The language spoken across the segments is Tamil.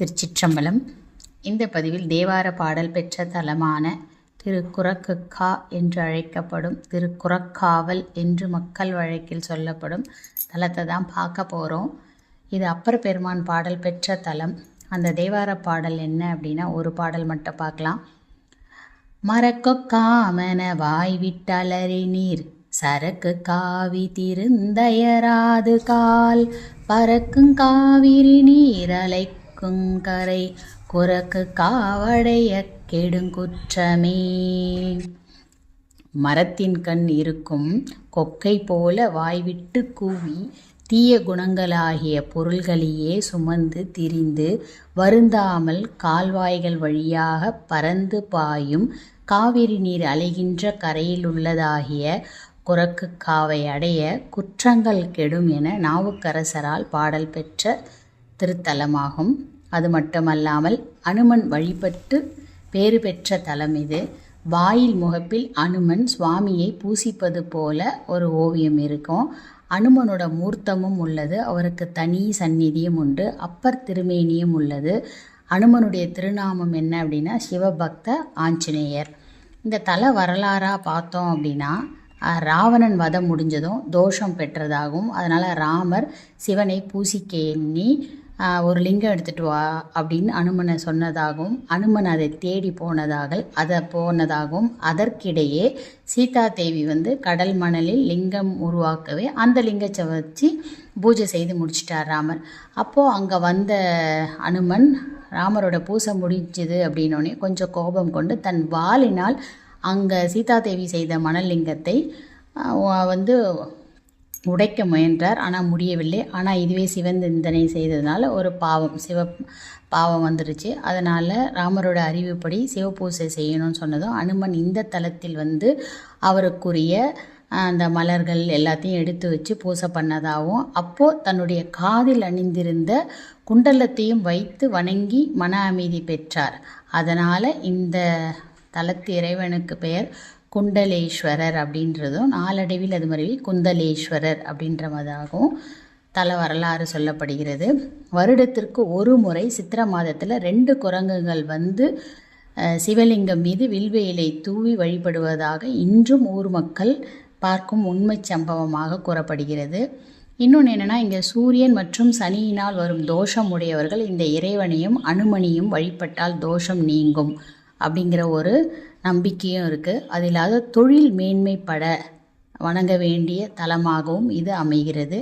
திருச்சிற்றம்பலம். இந்த பதிவில் தேவார பாடல் பெற்ற தலமான திருக்குறக்குக்கா என்று அழைக்கப்படும் திருக்குறக்காவல் என்று மக்கள் வழக்கில் சொல்லப்படும் தலத்தை தான் பார்க்க போகிறோம் இது அப்பர் பெருமான் பாடல் பெற்ற தலம். அந்த தேவார பாடல் என்ன அப்படின்னா ஒரு பாடல் மட்டும் பார்க்கலாம். மரக்கொக்காமன வாய் விட்டலறி நீர் சரக்கு காவி திருந்தயராது கால் பறக்கும் காவிரி நீரலை குங்கரை குரக்கு காவடைய கெடுங்குற்றமே. மரத்தின் கண் இருக்கும் கொக்கை போல வாய்விட்டு கூவி தீய குணங்களாகிய பொருள்களையே சுமந்து திரிந்து வருந்தாமல் கால்வாய்கள் வழியாக பறந்து பாயும் காவிரி நீர் அலைகின்ற கரையில் உள்ளதாகிய குரக்கு காவை அடைய குற்றங்கள் கெடும் என நாவுக்கரசரால் பாடல் பெற்ற திருத்தலமாகும். அது மட்டுமல்லாமல் அனுமன் வழிபட்டு பேறு பெற்ற தலம் இது. வாயில் முகப்பில் அனுமன் சுவாமியை பூசிப்பது போல ஒரு ஓவியம் இருக்கும். அனுமனோட மூர்த்தமும் உள்ளது. அவருக்கு தனி சந்நிதியும் உண்டு. அப்பர் திருமேனியும் உள்ளது. அனுமனுடைய திருநாமம் என்ன அப்படின்னா சிவபக்த ஆஞ்சநேயர். இந்த தல வரலாறாக பார்த்தோம் அப்படின்னா ராவணன் வதம் முடிஞ்சதும் தோஷம் பெற்றதாகவும் அதனால் ராமர் சிவனை பூசிக்க எண்ணி ஒரு லிங்கம் எடுத்துட்டு வா அப்படின்னு அனுமனை சொன்னதாகவும் அனுமன் அதை தேடி போனதாக அதை போனதாகவும் அதற்கிடையே சீதா தேவி வந்து கடல் மணலில் லிங்கம் உருவாக்கவே அந்த லிங்கத்தை வச்சு பூஜை செய்து முடிச்சிட்டார் ராமர். அப்போது அங்கே வந்த அனுமன் ராமரோட பூசை முடிஞ்சுது அப்படின்னோடனே கொஞ்சம் கோபம் கொண்டு தன் வாளினால் அங்கே சீதாதேவி செய்த மணல் லிங்கத்தை வந்து உடைக்க முயன்றார். ஆனால் முடியவில்லை. ஆனால் இதுவே சிவந்திந்தனை செய்ததுனால ஒரு பாவம் சிவ பாவம் வந்துருச்சு. அதனால் ராமரோட அறிவுப்படி சிவபூசை செய்யணும்னு சொன்னதும் அனுமன் இந்த தலத்தில் வந்து அவருக்குரிய அந்த மலர்கள் எல்லாத்தையும் எடுத்து வச்சு பூசை பண்ணதாகவும் அப்போது தன்னுடைய காதில் அணிந்திருந்த குண்டலத்தையும் வைத்து வணங்கி மன அமைதி பெற்றார். அதனால் இந்த தலத்து இறைவனுக்கு பெயர் குண்டலேஸ்வரர் அப்படின்றதும் நாளடைவில் அது மாதிரி குந்தலேஸ்வரர் அப்படின்ற மாதிரியாகவும் தல வரலாறு சொல்லப்படுகிறது. வருடத்திற்கு ஒரு முறை சித்திரை மாதத்தில் ரெண்டு குரங்குகள் வந்து சிவலிங்கம் மீது வில்வேலை தூவி வழிபடுவதாக இன்றும் ஊர் மக்கள் பார்க்கும் உண்மை சம்பவமாக கூறப்படுகிறது. இன்னொன்று என்னென்னா இங்கே சூரியன் மற்றும் சனியினால் வரும் தோஷம் உடையவர்கள் இந்த இறைவனையும் அனுமனியும் வழிபட்டால் தோஷம் நீங்கும் அப்படிங்கிற ஒரு நம்பிக்கையும் இருக்குது அது இல்லாத தொழில் மேன்மைப்பட வணங்க வேண்டிய தலமாகவும் இது அமைகிறது.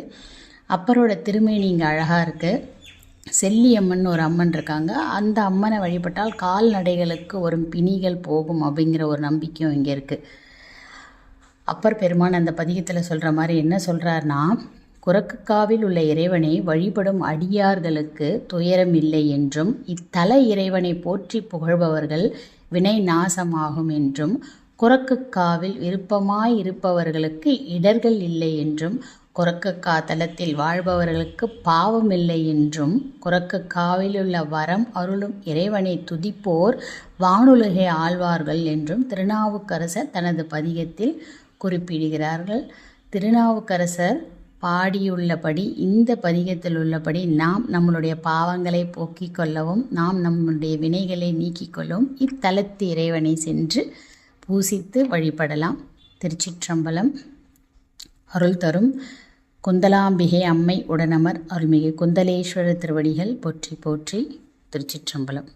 அப்பரோட திருமேனி இங்கே அழகாக இருக்குது செல்லியம்மன் ஒரு அம்மன் இருக்காங்க. அந்த அம்மனை வழிபட்டால் கால்நடைகளுக்கு வரும் பிணிகள் போகும் அப்படிங்கிற ஒரு நம்பிக்கையும் இங்கே இருக்குது அப்பர் பெருமான் அந்த பதிகத்தில் சொல்கிற மாதிரி என்ன சொல்கிறாருன்னா குரக்குக்காவில் உள்ள இறைவனை வழிபடும் அடியார்களுக்கு துயரம் இல்லை என்றும் இத்தல இறைவனை போற்றி புகழ்பவர்கள் வினை நாசமாகும் என்றும் குரக்குக்காவில் விருப்பமாய் இருப்பவர்களுக்கு இடர்கள் இல்லை என்றும் குரக்குக்கா தலத்தில் வாழ்பவர்களுக்கு பாவம் இல்லை என்றும் குரக்கக்காவில் உள்ள வரம் அருளும் இறைவனை துதிப்போர் வானுலகை ஆழ்வார்கள் என்றும் திருநாவுக்கரசர் தனது பதிகத்தில் குறிப்பிடுகிறார்கள். திருநாவுக்கரசர் பாடியுள்ளபடி இந்த பதிகத்தில் உள்ளபடி நாம் நம்மளுடைய பாவங்களை போக்கிக் கொள்ளவும் நாம் நம்முடைய வினைகளை நீக்கிக் கொள்ளவும் இத்தலத்து இறைவனை சென்று பூசித்து வழிபடலாம். திருச்சிற்றம்பலம் அருள் தரும் குந்தலாம்பிகை அம்மை உடனமர் அருள்மிகு குந்தலேஸ்வரர் திருவடிகள் போற்றி போற்றி திருச்சிற்றம்பலம்.